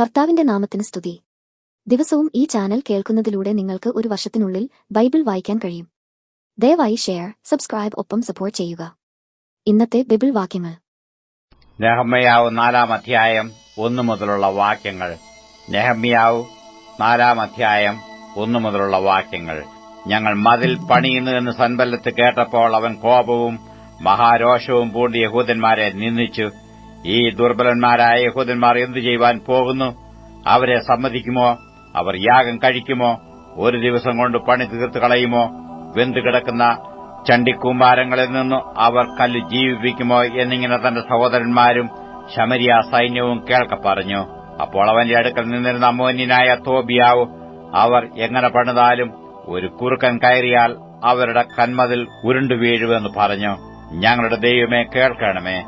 കർത്താവിന്റെ നാമത്തിന് സ്തുതി. ദിവസവും ഈ ചാനൽ കേൾക്കുന്നതിലൂടെ നിങ്ങൾക്ക് ഒരു വർഷത്തിനുള്ളിൽ ബൈബിൾ വായിക്കാൻ കഴിയും. ദയവായി ഷെയർ സബ്സ്ക്രൈബ് ഒപ്പം സപ്പോർട്ട് ചെയ്യുക. ഇന്നത്തെ ബൈബിൾ വാക്യങ്ങൾ. നെഹമ്മയാവ് നാലാം അധ്യായം ഒന്നു മുതലുള്ള വാക്യങ്ങൾ. നെഹമ്യാവ് നാലാം അധ്യായം ഒന്നു മുതലുള്ള വാക്യങ്ങൾ. ഞങ്ങൾ മതിൽ പണിയുന്നു എന്ന് സൻബല്ലത്ത് കേട്ടപ്പോൾ അവൻ കോപവും മഹാരോഷവും പൂണ്ട് യഹൂദന്മാരെ നിന്ദിച്ചു. ഈ ദുർബലന്മാരായ യഹൂദന്മാർ എന്തു ചെയ്യുവാൻ പോകുന്നു? അവരെ സമ്മതിക്കുമോ? അവർ യാഗം കഴിക്കുമോ? ഒരു ദിവസം കൊണ്ട് പണി തീർത്ത് കളയുമോ? വെന്തുകിടക്കുന്ന ചണ്ടിക്കൂമ്പാരങ്ങളിൽ നിന്ന് അവർ കല്ല് ജീവിപ്പിക്കുമോ എന്നിങ്ങനെ തന്റെ സഹോദരന്മാരും ശമരിയ സൈന്യവും കേൾക്ക പറഞ്ഞു. അപ്പോൾ അവന്റെ അടുക്കൽ നിന്നിരുന്ന അമോന്യനായ തോബിയാവ് അവർ എങ്ങനെ പണിതാലും ഒരു കുറുക്കൻ കയറിയാൽ അവരുടെ കന്മതിൽ ഉരുണ്ടു വീഴുവെന്ന് പറഞ്ഞു. ഞങ്ങളുടെ ദൈവമേ കേൾക്കണമേ.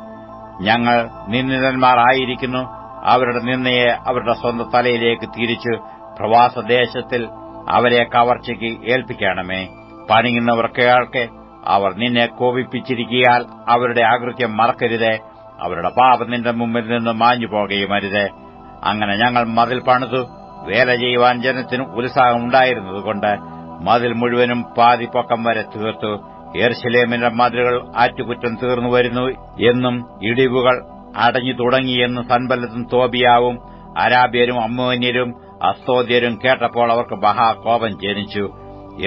ഞങ്ങൾ നിന്ദിതന്മാരായിരിക്കുന്നു. അവരുടെ നിന്നയെ അവരുടെ സ്വന്തം തലയിലേക്ക് തിരിച്ചു പ്രവാസദേശത്തിൽ അവരെ കവർച്ചയ്ക്ക് ഏൽപ്പിക്കണമേ. പണിയുന്നവർ കേൾക്കെ അവർ നിന്നെ കോപിപ്പിച്ചിരിക്കിയാൽ അവരുടെ ആകൃത്യം മറക്കരുതേ. അവരുടെ പാപം നിന്റെ മുമ്പിൽ നിന്ന് മാഞ്ഞു പോകുകയും അങ്ങനെ ഞങ്ങൾ മതിൽ പണിതു വേല ചെയ്യുവാൻ ജനത്തിന് ഉത്സാഹമുണ്ടായിരുന്നതുകൊണ്ട് മതിൽ മുഴുവനും പാതിപ്പൊക്കം വരെ തീർത്തു. എർശലേമിന്റെ മതിലുകൾ ആറ്റുകുറ്റം തീർന്നു വരുന്നു എന്നും ഇടിവുകൾ അടഞ്ഞു തുടങ്ങിയെന്ന് സൻബലത്തും തോബിയാവും അരാബ്യരും അമ്മോന്യരും അസ്തോദ്യരും കേട്ടപ്പോൾ അവർക്ക് മഹാകോപം ജനിച്ചു.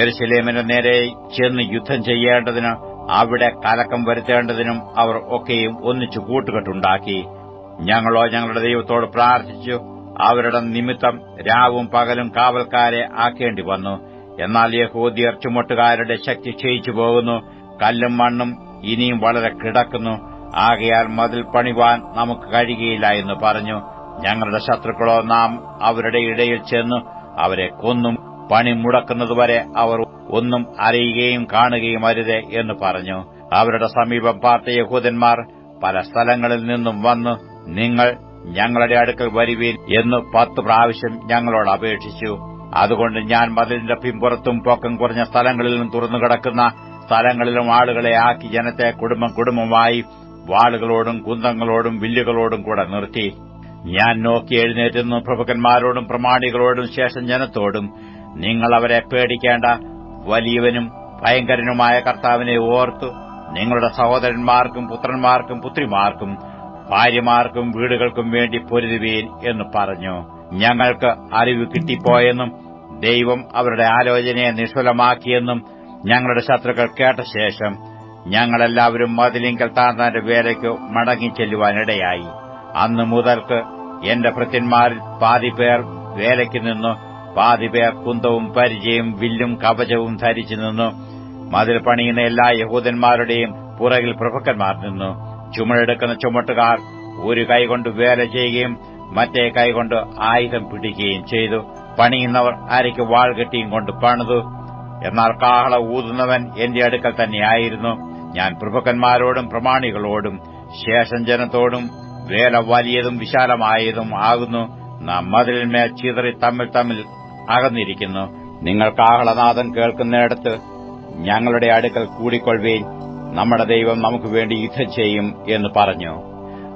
എർശലേമിന്റെ നേരെ ചെന്ന് യുദ്ധം ചെയ്യേണ്ടതിന് അവിടെ കലക്കം വരുത്തേണ്ടതിനും അവർ ഒക്കെയും ഒന്നിച്ചു കൂട്ടുകെട്ടുണ്ടാക്കി. ഞങ്ങളോ ഞങ്ങളുടെ ദൈവത്തോട് പ്രാർത്ഥിച്ചു അവരുടെ നിമിത്തം രാവും പകലും കാവൽക്കാരെ ആക്കേണ്ടി വന്നു. എന്നാൽ യഹൂദിയർ ചുമട്ടുകാരുടെ ശക്തി ക്ഷയിച്ചു പോകുന്നു. കല്ലും മണ്ണും ഇനിയും വളരെ കിടക്കുന്നു. ആകയാൽ മതിൽ പണിവാൻ നമുക്ക് കഴിയുകയില്ല എന്ന് പറഞ്ഞു. ഞങ്ങളുടെ ശത്രുക്കളോ നാം അവരുടെ ഇടയിൽ ചെന്ന് അവരെ കൊന്നും പണി മുടക്കുന്നതുവരെ അവർ ഒന്നും അറിയുകയും കാണുകയും അരുത് എന്ന് പറഞ്ഞു. അവരുടെ സമീപം പാർത്ത യഹൂദന്മാർ പല സ്ഥലങ്ങളിൽ നിന്നും വന്ന്. നിങ്ങൾ ഞങ്ങളുടെ അടുക്കൽ വരുവീൻ എന്ന് പത്ത് പ്രാവശ്യം ഞങ്ങളോട് അപേക്ഷിച്ചു. അതുകൊണ്ട് ഞാൻ മതിലിന്റെ പിമ്പുറത്തും പൊക്കം കുറഞ്ഞ സ്ഥലങ്ങളിലും തുറന്നു കിടക്കുന്ന സ്ഥലങ്ങളിലും ആളുകളെ ആക്കി ജനത്തെ കുടുംബം കുടുംബമായി വാളുകളോടും കുന്തങ്ങളോടും വില്ലുകളോടും കൂടെ നിർത്തി. ഞാൻ നോക്കി എഴുന്നേറ്റുന്നു പ്രഭുക്കന്മാരോടും പ്രമാണികളോടും ശേഷം ജനത്തോടും. നിങ്ങൾ അവരെ പേടിക്കേണ്ട. വലിയവനും ഭയങ്കരനുമായ കർത്താവിനെ ഓർത്തു. നിങ്ങളുടെ സഹോദരന്മാർക്കും പുത്രന്മാർക്കും പുത്രിമാർക്കും ഭാര്യമാർക്കും വീടുകൾക്കും വേണ്ടി പൊരുതുവീൻ എന്ന് പറഞ്ഞു. ഞങ്ങൾക്ക് അറിവ് കിട്ടിപ്പോയെന്നും ദൈവം അവരുടെ ആലോചനയെ നിഷ്ഫലമാക്കിയെന്നും ഞങ്ങളുടെ ശത്രുക്കൾ കേട്ട ശേഷം ഞങ്ങളെല്ലാവരും മതിലിങ്കൽ താന്താന്റെ വേലയ്ക്ക് മടങ്ങിച്ചെല്ലുവാനിടയായി. അന്നു മുതൽക്ക് എന്റെ ഭൃത്യന്മാരിൽ പാതിപേർ വേലയ്ക്ക് നിന്നു പാതിപേർ കുന്തവും പരിചയും വില്ലും കവചവും ധരിച്ചു നിന്നു. മതിൽ പണിയുന്ന എല്ലാ യഹൂദന്മാരുടെയും പുറകിൽ പ്രഭുക്കന്മാർ നിന്നു. ചുമടെടുക്കുന്ന ചുമട്ടുകാർ ഒരു കൈകൊണ്ട് വേല ചെയ്യുകയും മറ്റേ കൈകൊണ്ട് ആയുധം പിടിക്കുകയും ചെയ്തു. പണിയുന്നവർ അരയ്ക്ക് വാൾ കെട്ടിയും കൊണ്ട് പണിതു. എന്നാൽ കാഹള ഊതുന്നവൻ എന്റെ അടുക്കൽ തന്നെയായിരുന്നു. ഞാൻ പ്രഭുക്കന്മാരോടും പ്രമാണികളോടും ശേഷം ജനത്തോടും വേല വലിയതും വിശാലമായതും ആകുന്നു. നാം മതിലിന്മേൽ ചിതറി തമ്മിൽ തമ്മിൽ അകന്നിരിക്കുന്നു. നിങ്ങൾ കാഹളനാഥൻ കേൾക്കുന്നിടത്ത് ഞങ്ങളുടെ അടുക്കൽ കൂടിക്കൊള്ളുകയും നമ്മുടെ ദൈവം നമുക്ക് വേണ്ടി യുദ്ധം ചെയ്യും എന്ന് പറഞ്ഞു.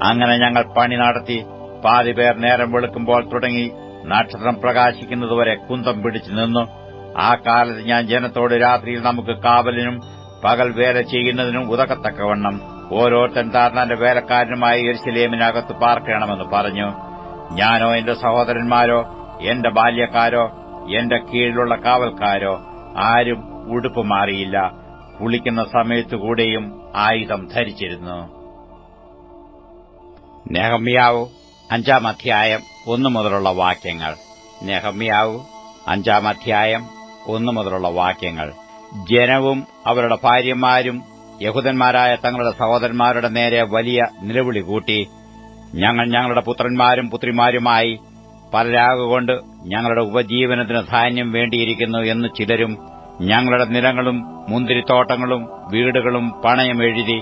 അങ്ങനെ ഞങ്ങൾ പണി നടത്തി. പാതി പേർ നേരം വെളുക്കുമ്പോൾ തുടങ്ങി. നക്ഷത്രം പ്രകാശിക്കുന്നതുവരെ കുന്തം പിടിച്ചു നിന്നു. ആ കാലത്ത് ഞാൻ ജനത്തോട് രാത്രിയിൽ നമുക്ക് കാവലിനും പകൽ വേല ചെയ്യുന്നതിനും ഉതകത്തക്കവണ്ണം ഓരോരുത്തൻ താർന്നാന്റെ വേലക്കാരനുമായി എരിശിലേമിനകത്ത് പാർക്കണമെന്ന് പറഞ്ഞു. ഞാനോ എന്റെ സഹോദരന്മാരോ എന്റെ ബാല്യക്കാരോ എന്റെ കീഴിലുള്ള കാവൽക്കാരോ ആരും ഉടുപ്പ് മാറിയില്ല. കുളിക്കുന്ന സമയത്തുകൂടെയും ആയുധം ധരിച്ചിരുന്നു. നെഹമ്യാവ് അഞ്ചാം അധ്യായം ഒന്നു മുതലുള്ള വാക്യങ്ങൾ. നെഹമ്യാവ് അഞ്ചാം അധ്യായം ഒന്നു മുതലുള്ള വാക്യങ്ങൾ. ജനവും അവരുടെ ഭാര്യമാരും യഹൂദന്മാരായ തങ്ങളുടെ സഹോദരന്മാരുടെ നേരെ വലിയ നിലവിളി കൂട്ടി ഞങ്ങൾ ഞങ്ങളുടെ പുത്രന്മാരും പുത്രിമാരുമായി പലരാകൊണ്ട് ഞങ്ങളുടെ ഉപജീവനത്തിന് ധാന്യം വേണ്ടിയിരിക്കുന്നു എന്ന് ചിലരും ഞങ്ങളുടെ നിലങ്ങളും മുന്തിരിത്തോട്ടങ്ങളും വീടുകളും പണയം എഴുതി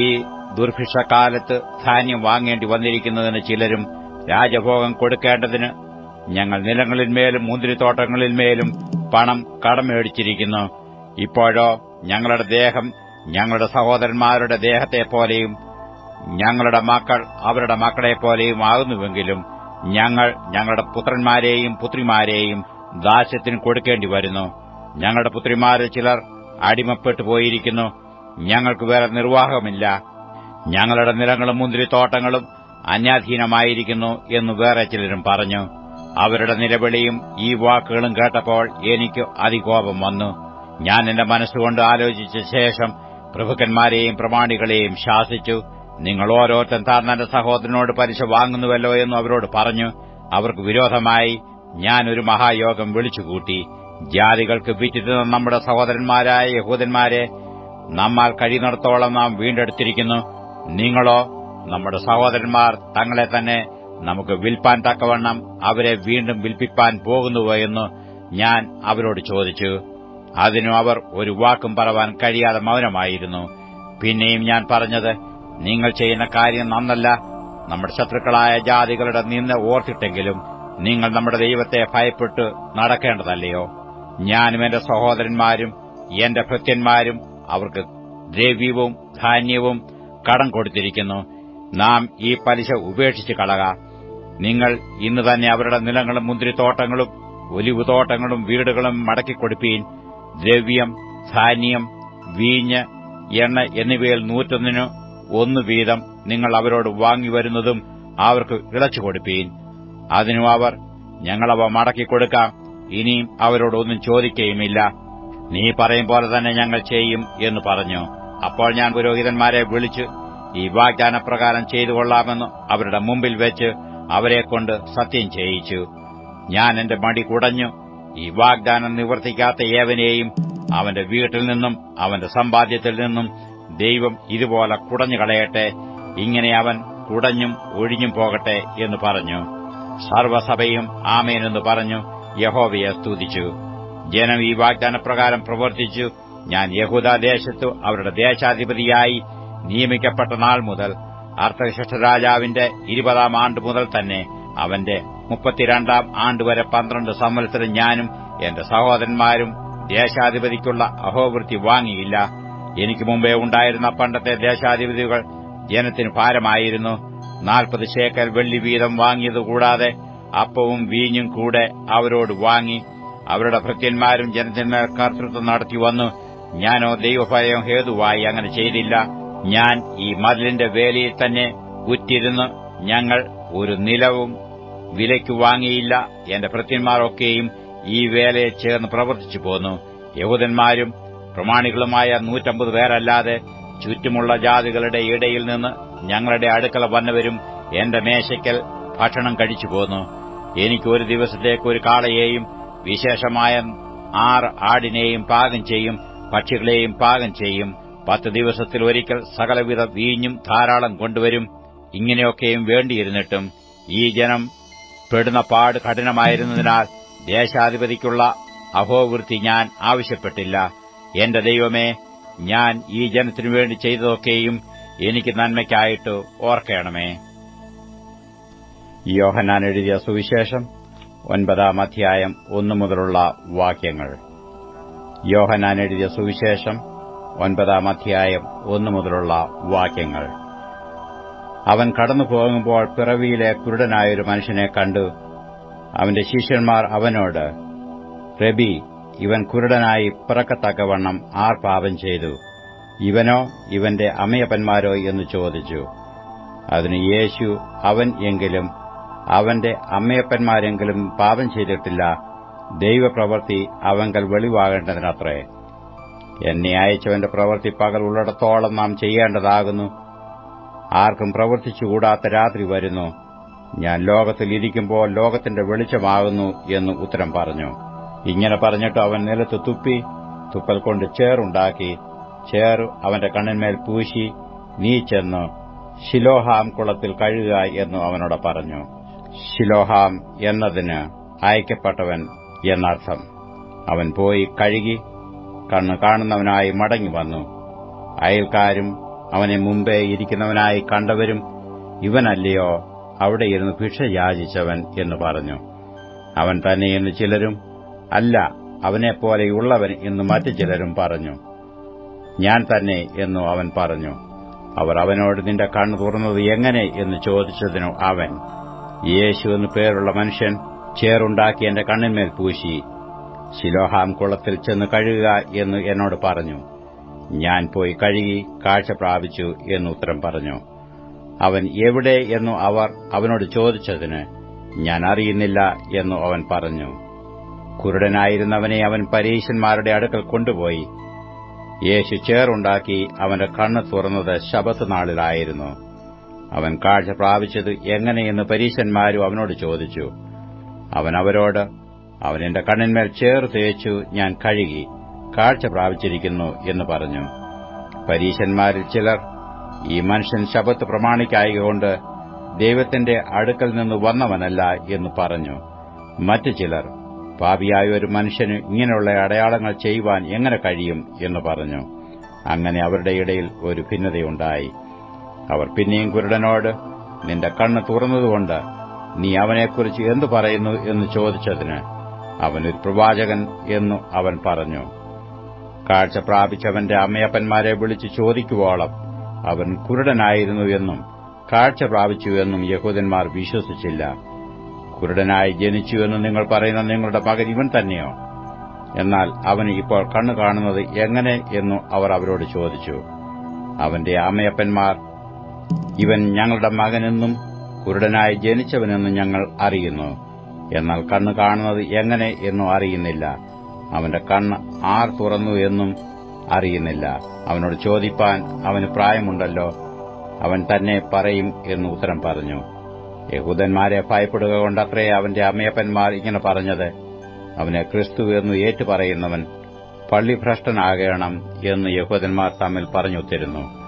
ഈ ദുർഭിക്ഷക്കാലത്ത് ധാന്യം വാങ്ങേണ്ടി വന്നിരിക്കുന്നതിന് ചിലരും രാജഭോഗം കൊടുക്കേണ്ടതിന് ഞങ്ങൾ നിലങ്ങളിന്മേലും മുന്തിരിത്തോട്ടങ്ങളിന്മേലും പണം കടമേടിച്ചിരിക്കുന്നു. ഇപ്പോഴോ ഞങ്ങളുടെ ദേഹം ഞങ്ങളുടെ സഹോദരന്മാരുടെ ദേഹത്തെപ്പോലെയും ഞങ്ങളുടെ മക്കൾ അവരുടെ മക്കളെപ്പോലെയും ആകുന്നുവെങ്കിലും ഞങ്ങൾ ഞങ്ങളുടെ പുത്രന്മാരെയും പുത്രിമാരെയും ദാസ്യത്തിന് കൊടുക്കേണ്ടി വരുന്നു. ഞങ്ങളുടെ പുത്രിമാരിൽ ചിലർ അടിമപ്പെട്ടു പോയിരിക്കുന്നു. ഞങ്ങൾക്ക് വേറെ നിർവാഹമില്ല. ഞങ്ങളുടെ നിലങ്ങളും മുന്തിരിത്തോട്ടങ്ങളും അന്യാധീനമായിരിക്കുന്നു എന്ന് വേറെ ചിലരും പറഞ്ഞു. അവരുടെ നിലവിളിയും ഈ വാക്കുകളും കേട്ടപ്പോൾ എനിക്ക് അതികോപം വന്നു. ഞാൻ എന്റെ മനസ്സുകൊണ്ട് ആലോചിച്ച ശേഷം പ്രഭുക്കന്മാരെയും പ്രമാണികളെയും ശാസിച്ചു. നിങ്ങൾ ഓരോരുത്തൻ താർന്നന്റെ സഹോദരനോട് പലിശ വാങ്ങുന്നുവല്ലോ എന്ന് അവരോട് പറഞ്ഞു. അവർക്ക് വിരോധമായി ഞാൻ ഒരു മഹായോഗം വിളിച്ചുകൂട്ടി. ജാതികൾക്ക് വിറ്റിരുന്ന നമ്മുടെ സഹോദരന്മാരായ യഹൂദന്മാരെ നമ്മാൽ കഴിയുന്നിടത്തോളം നാം വീണ്ടെടുത്തിരിക്കുന്നു. നിങ്ങളോ നമ്മുടെ സഹോദരന്മാർ തങ്ങളെ തന്നെ നമുക്ക് വിൽപ്പാൻ തക്കവണ്ണം അവരെ വീണ്ടും വിൽപ്പിപ്പാൻ പോകുന്നുവെന്ന് ഞാൻ അവരോട് ചോദിച്ചു. അതിനു അവർ ഒരു വാക്കും പറവാൻ കഴിയാതെ മൗനമായിരുന്നു. പിന്നെയും ഞാൻ പറഞ്ഞത് നിങ്ങൾ ചെയ്യുന്ന കാര്യം നന്നല്ല. നമ്മുടെ ശത്രുക്കളായ ജാതികളുടെ നിന്ന് ഓർത്തിട്ടെങ്കിലും നിങ്ങൾ നമ്മുടെ ദൈവത്തെ ഭയപ്പെട്ട് നടക്കേണ്ടതല്ലയോ? ഞാനും എന്റെ സഹോദരന്മാരും എന്റെ ഭൃത്യന്മാരും അവർക്ക് ദ്രവ്യവും ധാന്യവും കടം കൊടുത്തിരിക്കുന്നു. നാം ഈ പലിശ ഉപേക്ഷിച്ച് കളക. നിങ്ങൾ ഇന്ന് തന്നെ അവരുടെ നിലങ്ങളും മുന്തിരിത്തോട്ടങ്ങളും ഒലിവുതോട്ടങ്ങളും വീടുകളും മടക്കിക്കൊടുപ്പീൻ ദ്രവ്യം ധാന്യം വീഞ്ഞ് എണ്ണ എന്നിവയിൽ നൂറ്റൊന്നിന് ഒന്നു വീതം നിങ്ങൾ അവരോട് വാങ്ങിവരുന്നതും അവർക്ക് ഇളച്ചു കൊടുപ്പീൻ. അതിനു അവർ ഞങ്ങളവ മടക്കിക്കൊടുക്കാം ഇനിയും അവരോടൊന്നും ചോദിക്കുകയുമില്ല നീ പറയും പോലെ തന്നെ ഞങ്ങൾ ചെയ്യും എന്ന് പറഞ്ഞു. അപ്പോൾ ഞാൻ പുരോഹിതന്മാരെ വിളിച്ച് ഈ വാഗ്ദാനപ്രകാരം ചെയ്തു കൊള്ളാമെന്ന് അവരുടെ മുമ്പിൽ വെച്ച് അവരെക്കൊണ്ട് സത്യം ചെയ്യിച്ചു. ഞാൻ എന്റെ മടി കുടഞ്ഞു. ഈ വാഗ്ദാനം നിവർത്തിക്കാത്ത ഏവനെയും അവന്റെ വീട്ടിൽ നിന്നും അവന്റെ സമ്പാദ്യത്തിൽ നിന്നും ദൈവം ഇതുപോലെ കുടഞ്ഞു കളയട്ടെ. ഇങ്ങനെ അവൻ കുടഞ്ഞും ഒഴിഞ്ഞും പോകട്ടെ എന്ന് പറഞ്ഞു. സർവസഭയും ആമേനെന്ന് പറഞ്ഞു. യഹോവയെ സ്തുതിച്ചു. ജനം ഈ വാഗ്ദാനപ്രകാരം പ്രവർത്തിച്ചു. ഞാൻ യഹൂദാദേശത്തു അവരുടെ ദേശാധിപതിയായി നിയമിക്കപ്പെട്ട നാൾ മുതൽ അർത്ഥവിശിഷ്ട രാജാവിന്റെ ഇരുപതാം ആണ്ട് മുതൽ തന്നെ അവന്റെ മുപ്പത്തിരണ്ടാം ആണ്ട് വരെ പന്ത്രണ്ട് സംവത്സരം ഞാനും എന്റെ സഹോദരന്മാരും ദേശാധിപതിക്കുള്ള അഹോവൃത്തി വാങ്ങിയില്ല. എനിക്ക് മുമ്പേ ഉണ്ടായിരുന്ന പണ്ടത്തെ ദേശാധിപതികൾ ജനത്തിന് ഭാരമായിരുന്നു. നാൽപ്പത് ശേക്കൽ വെള്ളി വീതം വാങ്ങിയതുകൂടാതെ അപ്പവും വീഞ്ഞും കൂടെ അവരോട് വാങ്ങി അവരുടെ ഭൃത്യന്മാരും ജനത്തിന്മേൽ കർത്തൃത്വം നടത്തി വന്നു. ഞാനോ ദൈവഭയം ഹേതുവായി അങ്ങനെ ചെയ്തില്ല. ഞാൻ ഈ മതിലിന്റെ വേലയിൽ തന്നെ ഉറ്റിരുന്ന് ഞങ്ങൾ ഒരു നിലവും വിലയ്ക്ക് വാങ്ങിയില്ല എന്റെ ഭൃത്യന്മാരൊക്കെയും ഈ വേലയെ ചേർന്ന് പ്രവർത്തിച്ചു പോന്നു. യഹൂദന്മാരും പ്രമാണികളുമായ നൂറ്റമ്പത് പേരല്ലാതെ ചുറ്റുമുള്ള ജാതികളുടെ ഇടയിൽ നിന്ന് ഞങ്ങളുടെ അടുക്കള വന്നവരും എന്റെ മേശയ്ക്കൽ ഭക്ഷണം കഴിച്ചു പോന്നു. എനിക്ക് ഒരു ദിവസത്തേക്ക് ഒരു കാളയെയും വിശേഷമായ ആറ് ആടിനെയും പാകം ചെയ്യും പക്ഷികളെയും പാകം ചെയ്യും. പത്ത് ദിവസത്തിൽ ഒരിക്കൽ സകലവിധ വീഞ്ഞും ധാരാളം കൊണ്ടുവരും. ഇങ്ങനെയൊക്കെയും വേണ്ടിയിരുന്നിട്ടും ഈ ജനം പെടുന്ന പാട് കഠിനമായിരുന്നതിനാൽ ദേശാധിപതിക്കുള്ള അഹോവൃത്തി ഞാൻ ആവശ്യപ്പെട്ടില്ല. എന്റെ ദൈവമേ ഞാൻ ഈ ജനത്തിനു വേണ്ടി ചെയ്തതൊക്കെയും എനിക്ക് നന്മയ്ക്കായിട്ട് ഓർക്കണമേ. യോഹനാൻ എഴുതിയ സുവിശേഷം ഒൻപതാം അധ്യായം ഒന്നു മുതലുള്ള വാക്യങ്ങൾ. യോഹനാൻ എഴുതിയ സുവിശേഷം ഒൻപതാം അധ്യായം ഒന്നു മുതലുള്ള വാക്യങ്ങൾ. അവൻ കടന്നു പോകുമ്പോൾ പിറവിയിലെ കുരുടനായൊരു മനുഷ്യനെ കണ്ടു. അവന്റെ ശിഷ്യന്മാർ അവനോട് റബി ഇവൻ കുരുടനായി പിറക്കത്തക്കവണ്ണം ആർ പാപം ചെയ്തു? ഇവനോ ഇവന്റെ അമ്മയപ്പന്മാരോ എന്ന് ചോദിച്ചു. അതിന് യേശു അവൻ എങ്കിലും അവന്റെ അമ്മയപ്പന്മാരെങ്കിലും പാപം ചെയ്തിട്ടില്ല. ദൈവപ്രവൃത്തി അവങ്കൽ വെളിവാകേണ്ടതിനത്രേ. എന്നെ അയച്ചവന്റെ പ്രവൃത്തി പകൽ ഉള്ളിടത്തോളം നാം ചെയ്യേണ്ടതാകുന്നു. ആർക്കും പ്രവർത്തിച്ചുകൂടാത്ത രാത്രി വരുന്നു. ഞാൻ ലോകത്തിൽ ഇരിക്കുമ്പോൾ ലോകത്തിന്റെ വെളിച്ചമാകുന്നു എന്ന് ഉത്തരം പറഞ്ഞു. ഇങ്ങനെ പറഞ്ഞിട്ട് അവൻ നിലത്ത് തുപ്പി തുപ്പൽ കൊണ്ട് ചേറുണ്ടാക്കി. ചേർ അവന്റെ കണ്ണിന്മേൽ പൂശി. നീ ചെന്ന് ശിലോഹാം കുളത്തിൽ കഴുകുക എന്ന് അവനോട് പറഞ്ഞു. ശിലോഹാം എന്നതിന് അയക്കപ്പെട്ടവൻ എന്നർത്ഥം. അവൻ പോയി കഴുകി കണ്ണ് കാണുന്നവനായി മടങ്ങി വന്നു. അയൽക്കാരും അവനെ മുമ്പേ ഇരിക്കുന്നവനായി കണ്ടവരും ഇവനല്ലയോ അവിടെ ഇരുന്ന് ഭിക്ഷ യാചിച്ചവൻ എന്ന് പറഞ്ഞു. അവൻ തന്നെ എന്ന് ചിലരും അല്ല അവനെപ്പോലെയുള്ളവൻ എന്ന് മറ്റു ചിലരും പറഞ്ഞു. ഞാൻ തന്നെ എന്നു അവൻ പറഞ്ഞു. അവർ അവനോട് നിന്റെ കണ്ണു തുറന്നത് എങ്ങനെ? എന്ന് ചോദിച്ചതിനു അവൻ യേശു എന്നു പേരുള്ള മനുഷ്യൻ ചേറുണ്ടാക്കി എന്റെ കണ്ണിന്മേൽ പൂശി. ശിലോഹാം കുളത്തിൽ ചെന്ന് കഴുകുക എന്ന് എന്നോട് പറഞ്ഞു. ഞാൻ പോയി കഴുകി കാഴ്ച പ്രാപിച്ചു എന്ന് ഉത്തരം പറഞ്ഞു. അവൻ എവിടെ എന്നു അവർ അവനോട് ചോദിച്ചതിന് ഞാൻ അറിയുന്നില്ല എന്നു അവൻ പറഞ്ഞു. കുരുടനായിരുന്നവനെ അവൻ പരീശന്മാരുടെ അടുക്കൽ കൊണ്ടുപോയി. യേശു ചേറുണ്ടാക്കി അവന്റെ കണ്ണ് തുറന്നത് ശബത്ത് നാളിലായിരുന്നു. അവൻ കാഴ്ച പ്രാപിച്ചത് എങ്ങനെയെന്ന് പരീശന്മാരും അവനോട് ചോദിച്ചു. അവൻ അവരോട് അവൻ എന്റെ കണ്ണിന്മേൽ ചേർ തേച്ചു ഞാൻ കഴുകി കാഴ്ച പ്രാപിച്ചിരിക്കുന്നു എന്ന് പറഞ്ഞു. പരീശന്മാരിൽ ചിലർ ഈ മനുഷ്യൻ ശബത്ത് പ്രമാണിക്കായകൊണ്ട് ദൈവത്തിന്റെ അടുക്കൽ നിന്ന് വന്നവനല്ല എന്ന് പറഞ്ഞു. മറ്റു ചിലർ പാപിയായ ഒരു മനുഷ്യന് ഇങ്ങനെയുള്ള അടയാളങ്ങൾ ചെയ്യുവാൻ എങ്ങനെ കഴിയും എന്ന് പറഞ്ഞു. അങ്ങനെ അവരുടെ ഇടയിൽ ഒരു ഭിന്നതയുണ്ടായി. അവർ പിന്നെയും കുരുടനോട് നിന്റെ കണ്ണ് തുറന്നതുകൊണ്ട് നീ അവനെക്കുറിച്ച് എന്തു പറയുന്നു എന്ന് ചോദിച്ചതിന് അവനൊരു പ്രവാചകൻ എന്നു അവൻ പറഞ്ഞു. കാഴ്ച പ്രാപിച്ചവന്റെ അമ്മയപ്പന്മാരെ വിളിച്ച് ചോദിക്കുവോളം അവൻ കുരുടനായിരുന്നു എന്നും കാഴ്ച പ്രാപിച്ചു എന്നും യഹൂദന്മാർ വിശ്വസിച്ചില്ല. കുരുടനായി ജനിച്ചു എന്ന് നിങ്ങൾ പറയുന്ന നിങ്ങളുടെ മകൻ ഇവൻ തന്നെയോ? എന്നാൽ അവന് ഇപ്പോൾ കണ്ണു കാണുന്നത് എങ്ങനെ എന്നു അവർ അവരോട് ചോദിച്ചു. അവന്റെ അമ്മയപ്പന്മാർ ഇവൻ ഞങ്ങളുടെ മകനെന്നും കുരുടനായി ജനിച്ചവനെന്നും ഞങ്ങൾ അറിയുന്നു. എന്നാൽ കണ്ണ് കാണുന്നത് എങ്ങനെ എന്നും അറിയുന്നില്ല. അവന്റെ കണ്ണ് ആർ തുറന്നു എന്നും അറിയുന്നില്ല. അവനോട് ചോദിപ്പാൻ അവന് പ്രായമുണ്ടല്ലോ. അവൻ തന്നെ പറയും എന്ന് ഉത്തരം പറഞ്ഞു. യഹൂദന്മാരെ ഭയപ്പെടുക കൊണ്ടത്രേ അവന്റെ അമ്മയപ്പന്മാർ ഇങ്ങനെ പറഞ്ഞത്. അവനെ ക്രിസ്തു എന്ന് ഏറ്റുപറയുന്നവൻ പള്ളിഭ്രഷ്ടനാകണം എന്ന് യഹൂദന്മാർ തമ്മിൽ പറഞ്ഞുത്തിരുന്നു.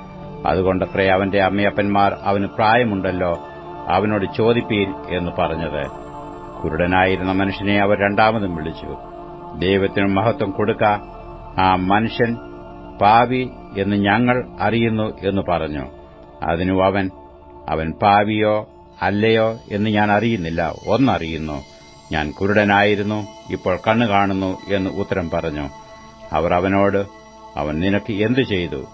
അതുകൊണ്ടത്രേ അവന്റെ അമ്മയപ്പന്മാർ അവന് പ്രായമുണ്ടല്ലോ. അവനോട് ചോദിപ്പീൻ എന്ന് പറഞ്ഞത്. കുരുടനായിരുന്ന മനുഷ്യനെ അവർ രണ്ടാമതും വിളിച്ചു. ദൈവത്തിന് മഹത്വം കൊടുക്ക ആ മനുഷ്യൻ പാവി എന്ന് ഞങ്ങൾ അറിയുന്നു എന്ന് പറഞ്ഞു. അതിനു അവൻ അവൻ പാവിയോ അല്ലയോ എന്ന് ഞാൻ അറിയുന്നില്ല ഒന്നറിയുന്നു. ഞാൻ കുരുടനായിരുന്നു ഇപ്പോൾ കണ്ണു കാണുന്നു എന്ന് ഉത്തരം പറഞ്ഞു. അവർ അവനോട് അവൻ നിനക്ക് എന്തു ചെയ്തു?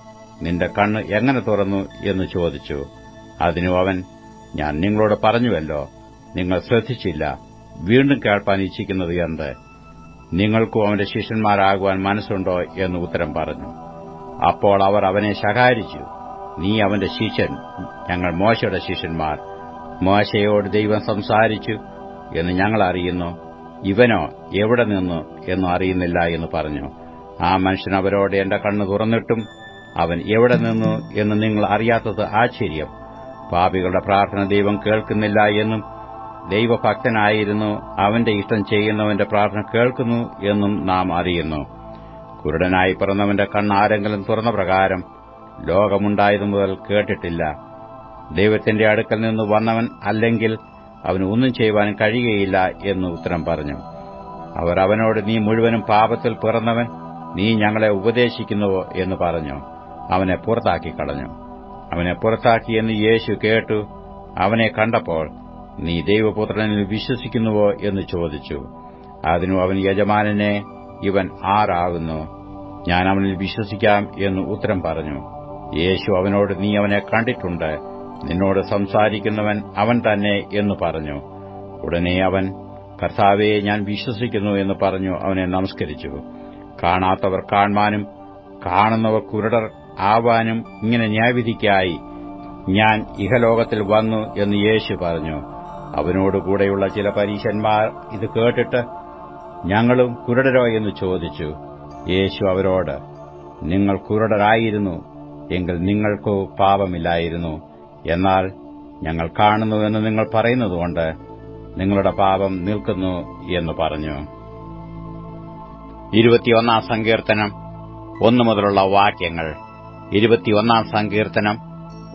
നിന്റെ കണ്ണ് എങ്ങനെ തുറന്നു എന്ന് ചോദിച്ചു. അതിനു അവൻ ഞാൻ നിങ്ങളോട് പറഞ്ഞുവല്ലോ നിങ്ങൾ ശ്രദ്ധിച്ചില്ല. വീണ്ടും കേൾപ്പാൻ ഇച്ഛിക്കുന്നത് എന്ത്? നിങ്ങൾക്കും അവന്റെ ശിഷ്യന്മാരാകുവാൻ മനസ്സുണ്ടോ എന്ന് ഉത്തരം പറഞ്ഞു. അപ്പോൾ അവർ അവനെ ശകാരിച്ചു. നീ അവന്റെ ശിഷ്യൻ ഞങ്ങൾ മോശയുടെ ശിഷ്യന്മാർ. മോശയോട് ദൈവം സംസാരിച്ചു എന്ന് ഞങ്ങൾ അറിയുന്നു. ഇവനോ എവിടെ നിന്നു എന്നും അറിയുന്നില്ല എന്ന് പറഞ്ഞു. ആ മനുഷ്യൻ അവരോട് എന്റെ കണ്ണ് തുറന്നിട്ടും അവൻ എവിടെ നിന്നു എന്ന് നിങ്ങൾ അറിയാത്തത് ആശ്ചര്യം. പാപികളുടെ പ്രാർത്ഥന ദൈവം കേൾക്കുന്നില്ല എന്നും ദൈവഭക്തനായിരുന്നു അവന്റെ ഇഷ്ടം ചെയ്യുന്നവന്റെ പ്രാർത്ഥന കേൾക്കുന്നു എന്നും നാം അറിയുന്നു. കുരുടനായി പിറന്നവന്റെ കണ്ണാരെങ്കിലും തുറന്ന പ്രകാരം ലോകമുണ്ടായതു മുതൽ കേട്ടിട്ടില്ല. ദൈവത്തിന്റെ അടുക്കൽ നിന്ന് വന്നവൻ അല്ലെങ്കിൽ അവന് ഒന്നും ചെയ്യുവാൻ കഴിയുകയില്ല എന്ന് ഉത്തരം പറഞ്ഞു. അവർ അവനോട് നീ മുഴുവനും പാപത്തിൽ പിറന്നവൻ നീ ഞങ്ങളെ ഉപദേശിക്കുന്നുവോ? എന്ന് പറഞ്ഞു. അവനെ പുറത്താക്കി കളഞ്ഞു. അവനെ പുറത്താക്കിയെന്ന് യേശു കേട്ടു. അവനെ കണ്ടപ്പോൾ നീ ദൈവപുത്രനിൽ വിശ്വസിക്കുന്നുവോ എന്ന് ചോദിച്ചു. അതിനു അവൻ യജമാനനെ ഇവൻ ആരാകുന്നു? ഞാൻ അവനിൽ വിശ്വസിക്കാം എന്ന് ഉത്തരം പറഞ്ഞു. യേശു അവനോട് നീ അവനെ കണ്ടിട്ടുണ്ട്. നിന്നോട് സംസാരിക്കുന്നവൻ അവൻ തന്നെ എന്ന് പറഞ്ഞു. ഉടനെ അവൻ കർത്താവെ ഞാൻ വിശ്വസിക്കുന്നു എന്ന് പറഞ്ഞു അവനെ നമസ്കരിച്ചു. കാണാത്തവർ കാണുവാനും കാണുന്നവർ കുരുടർ ആവാനും ഇങ്ങനെ ന്യായവിധിക്കായി ഞാൻ ഇഹലോകത്തിൽ വന്നു എന്ന് യേശു പറഞ്ഞു. അവനോടുകൂടെയുള്ള ചില പരീശന്മാർ ഇത് കേട്ടിട്ട് ഞങ്ങളും കുരുടരോ എന്ന് ചോദിച്ചു. യേശു അവരോട് നിങ്ങൾ കുരുടരായിരുന്നു എങ്കിൽ നിങ്ങൾക്കു പാപമില്ലായിരുന്നു. എന്നാൽ ഞങ്ങൾ കാണുന്നുവെന്ന് നിങ്ങൾ പറയുന്നതുകൊണ്ട് നിങ്ങളുടെ പാപം നിൽക്കുന്നു എന്ന് പറഞ്ഞു. ഇരുപത്തിയൊന്നാം സങ്കീർത്തനം ഒന്നു മുതലുള്ള വാക്യങ്ങൾ. ഇരുപത്തിയൊന്നാം സങ്കീർത്തനം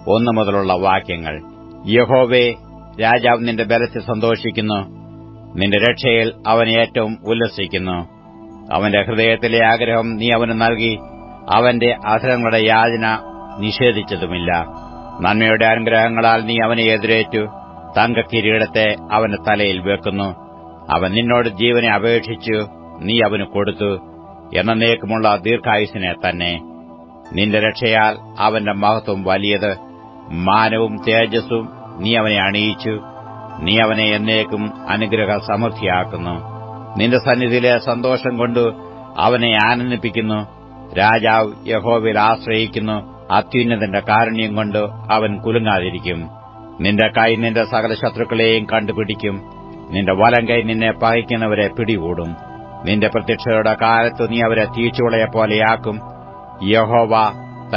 ഒന്നു മുതലുള്ള വാക്യങ്ങൾ. യഹോവേ രാജാവ് നിന്റെ ബലത്തിൽ സന്തോഷിക്കുന്നു. നിന്റെ രക്ഷയിൽ അവൻ ഏറ്റവും ഉല്ലസിക്കുന്നു. അവന്റെ ഹൃദയത്തിലെ ആഗ്രഹം നീ അവന് നൽകി. അവന്റെ അധരങ്ങളുടെ യാചന നിഷേധിച്ചതുമില്ല. നന്മയുടെ അനുഗ്രഹങ്ങളാൽ നീ അവനെ എതിരേറ്റു. തങ്കക്കിരീടത്തെ അവന്റെ തലയിൽ വെക്കുന്നു. അവൻ നിന്നോട് ജീവനെ അപേക്ഷിച്ചു. നീ അവന് കൊടുത്തു. എന്ന എന്നേക്കുമുള്ള ദീർഘായുസിനെ തന്നെ. നിന്റെ രക്ഷയാൽ അവന്റെ മഹത്വം വലിയത്. മാനവും തേജസ്സും നീ അവനെ അണിയിച്ചു. നീ അവനെ എന്നേക്കും അനുഗ്രഹ സമൃദ്ധിയാക്കുന്നു നിന്റെ സന്നിധിയിലെ സന്തോഷം കൊണ്ട് അവനെ ആനന്ദിപ്പിക്കുന്നു. രാജാവ് യഹോവിൽ ആശ്രയിക്കുന്നു. അത്യുന്നതന്റെ കാരുണ്യം കൊണ്ട് അവൻ കുലുങ്ങാതിരിക്കും. നിന്റെ കൈ നിന്റെ സകല ശത്രുക്കളെയും കണ്ടുപിടിക്കും. നിന്റെ വലം കൈ നിന്നെ പകയ്ക്കുന്നവരെ പിടികൂടും. നിന്റെ പ്രത്യക്ഷയുടെ കാലത്ത് നീ അവരെ തീച്ചുളയെ പോലെയാക്കും. യഹോവ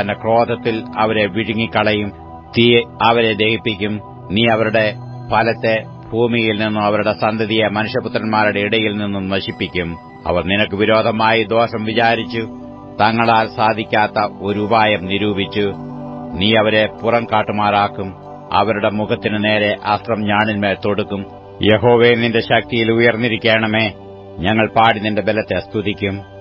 തന്റെ ക്രോധത്തിൽ അവരെ വിഴുങ്ങിക്കളയും. തീ അവരെ ദഹിപ്പിക്കും. നീ അവരുടെ ഫലത്തെ ഭൂമിയിൽ നിന്നും അവരുടെ സന്തതിയെ മനുഷ്യപുത്രന്മാരുടെ ഇടയിൽ നിന്നും നശിപ്പിക്കും. അവർ നിനക്ക് വിരോധമായി ദോഷം വിചാരിച്ചു. തങ്ങളാൽ സാധിക്കാത്ത ഒരു ഉപായം നിരൂപിച്ചു. നീ അവരെ പുറം കാട്ടുമാറാക്കും. അവരുടെ മുഖത്തിനു നേരെ അസ്ത്രം ഞാണിന്മേൽ തൊടുക്കും. യഹോവേ നിന്റെ ശക്തിയിൽ ഉയർന്നിരിക്കണമേ. ഞങ്ങൾ പാടി നിന്റെ ബലത്തെ സ്തുതിക്കും.